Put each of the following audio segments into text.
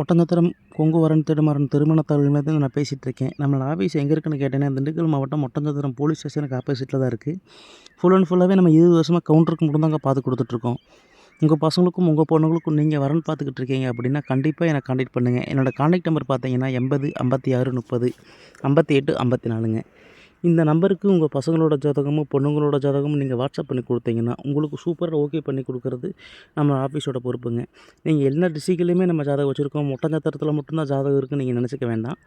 ஒட்டந்தத்திரம் கொங்கு வரன் திருமரன் திருமண தகவல்லேருந்து நான் பேசிகிட்டு இருக்கேன் நம்மளோட ஆஃபீஸ் எங்கே இருக்குன்னு கேட்டேன்னா திண்டுக்கல் மாவட்டம் ஒட்டந்தத்திரம் போலீஸ் ஸ்டேஷனுக்கு ஆப்போசிட்டில் தான் இருக்குது ஃபுல் அண்ட் ஃபுல்லாகவே நம்ம இருபது வருஷமாக கவுண்டருக்கு மட்டும் தாங்க பார்த்து கொடுத்துட்ருக்கோம். உங்கள் பசங்களுக்கும் உங்கள் பொண்ணுங்களுக்கும் நீங்கள் வரன் பார்த்துக்கிட்டு இருக்கீங்க அப்படின்னா கண்டிப்பாக எனக்கு காண்டாக்ட் பண்ணுங்கள் என்னோடய காண்டாக்ட் நம்பர் பார்த்தீங்கன்னா எண்பது ஐம்பத்தி ஆறு முப்பது ஐம்பத்தி எட்டு ஐம்பத்தி நாலுங்க. இந்த நம்பருக்கு உங்கள் பசங்களோட ஜாதகமும் பொண்ணுங்களோட ஜாதகமும் நீங்கள் வாட்ஸ்அப் பண்ணி கொடுத்தீங்கன்னா உங்களுக்கு சூப்பராக ஓகே பண்ணி கொடுக்குறது நம்ம ஆஃபீஸோட பொறுப்புங்க. நீங்கள் எல்லா டிஸ்ட்ரிக்ட்லேயுமே நம்ம ஜாதகம் வச்சுருக்கோம். ஒட்டஞ்சத்திரத்தில் மட்டும்தான் ஜாதகம் இருக்குன்னு நீங்கள் நினச்சிக்க வேண்டாம்.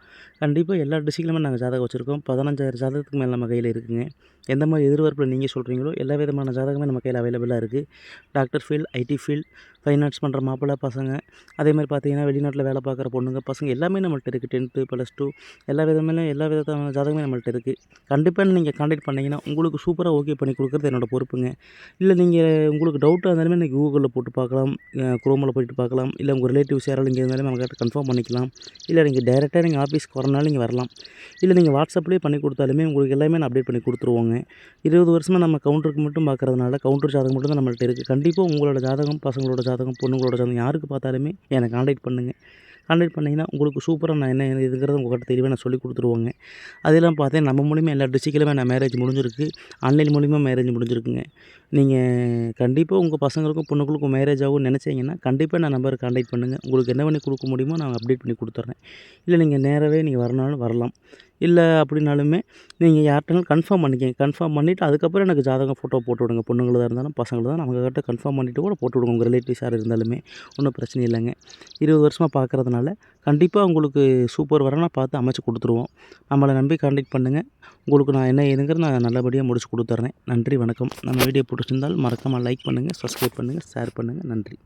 கண்டிப்பாக எல்லா டிஸ்ட்ரிக்ட்லையுமே நாங்கள் ஜாதகம் வச்சுருக்கோம். பதினஞ்சாயிரம் ஜாதகத்துக்கு மேலே நம்ம கையில் இருக்குங்க. எந்த மாதிரி எதிர்பார்ப்பில் நீங்கள் சொல்கிறீங்களோ எல்லா விதமான ஜாதகமே நம்ம கையில் அவைலபிளாக இருக்குது doctor field IT field fine arts பண்ணுற மாப்பிள்ளை பசங்க. அதே மாதிரி பார்த்தீங்கன்னா வெளிநாட்டில் வேலை பார்க்குற பொண்ணுங்க பசங்க எல்லாமே நம்மள்ட்ட இருக்குது டென்த்து ப்ளஸ் டூ எல்லா விதமான எல்லா விதமான ஜாதகமே நம்மள்ட்ட இருக்குது கண்டிப்பாக நீங்கள் காண்டாக்ட் பண்ணிங்கன்னா உங்களுக்கு சூப்பராக ஓகே பண்ணி கொடுக்குறது என்னோடய பொறுப்புங்க. இல்லை நீங்கள் உங்களுக்கு டவுட்டாக இருந்தாலுமே நீங்கள் கூகுளில் போட்டு பார்க்கலாம். குரோமில் போயிட்டு பார்க்கலாம். இல்லை உங்கள் ரிலேட்டிவ்ஸ் யாராலும் இங்கே இருந்தாலும் நம்மக்கிட்ட கன்ஃபார்ம் பண்ணிக்கலாம். இல்லை நீங்கள் டேரெக்டாக நீங்கள் ஆஃபீஸ்க்கு வரனாலும் நீங்கள் வரலாம். இல்லை நீங்கள் வாட்ஸ்அப்லேயே பண்ணி கொடுத்தாலுமே உங்களுக்கு எல்லாமே நான் அப்டேட் பண்ணி கொடுத்துருவோங்க. இருபது வருஷமாக நம்ம கவுண்டருக்கு மட்டும் பார்க்குறதுனால கவுண்டர் ஜாதகம் மட்டும் தான் நம்மள்ட்ட இருக்குது கண்டிப்பாக உங்களோட ஜாதகம் பசங்களோட ஜாதகம் பொண்ணுங்களோட ஜாதகம் யாருக்கு பார்த்தாலுமே எனக்கு காண்டாக்ட் பண்ணுங்கள் காண்டாக்ட் பண்ணிங்கன்னா உங்களுக்கு சூப்பராக நான் என்ன இதுங்கிறத உங்கள்கிட்ட தெளிவாக நான் சொல்லி கொடுத்துருவோங்க. அதெல்லாம் பார்த்தேன் நம்ம மூலிமா எல்லா டிஸ்ட்ரிக்ட்லையுமே நான் மேரேஜ் முடிஞ்சிருக்கு. ஆன்லைன் மூலிமா மேரேஜ் முடிஞ்சிருக்குங்க. நீங்கள் கண்டிப்பாக உங்கள் பசங்களுக்கும் பொண்ணுங்களுக்கும் மேரேஜ் ஆகும்னு நினச்சிங்கன்னா கண்டிப்பாக நான் நம்பருக்கு காண்டாக்ட் பண்ணுங்கள் உங்களுக்கு என்ன பண்ணி கொடுக்க முடியுமோ நான் அப்டேட் பண்ணி கொடுத்துட்றேன் இல்லை நீங்கள் நேராகவே நீங்கள் வரனாலும் வரலாம். இல்லை அப்படின்னாலுமே நீங்கள் யார்கிட்டனாலும் கன்ஃபார்ம் பண்ணிக்கங்க. கன்ஃபார்ம் பண்ணிவிட்டு அதுக்கப்புறம் எனக்கு ஜாதகம் ஃபோட்டோ போட்டு விடுங்க. பொண்ணுங்களதாக இருந்தாலும் பசங்களதாக தான் நம்மக்கிட்ட கன்ஃபார்ம் பண்ணிவிட்டு கூட போட்டு விடுங்க. உங்கள் ரிலேட்டிவ்ஸ் யார் இருந்தாலுமே ஒன்றும் பிரச்சனை இல்லைங்க. இருபது வருஷமாக பார்க்குறதுனால கண்டிப்பாக உங்களுக்கு சூப்பர் வரனா பார்த்து அமைச்சு கொடுத்துருவோம். நம்மளை நம்பி காண்டாக்ட் பண்ணுங்கள் உங்களுக்கு நான் என்ன ஏதுங்கிறது நான் நல்லபடியாக முடிச்சு கொடுத்துட்றேன் நன்றி வணக்கம். நம்ம வீடியோ பிடிச்சிருந்தால் மறக்காமல் லைக் பண்ணுங்கள் சப்ஸ்கிரைப் பண்ணுங்கள் ஷேர் பண்ணுங்கள் நன்றி.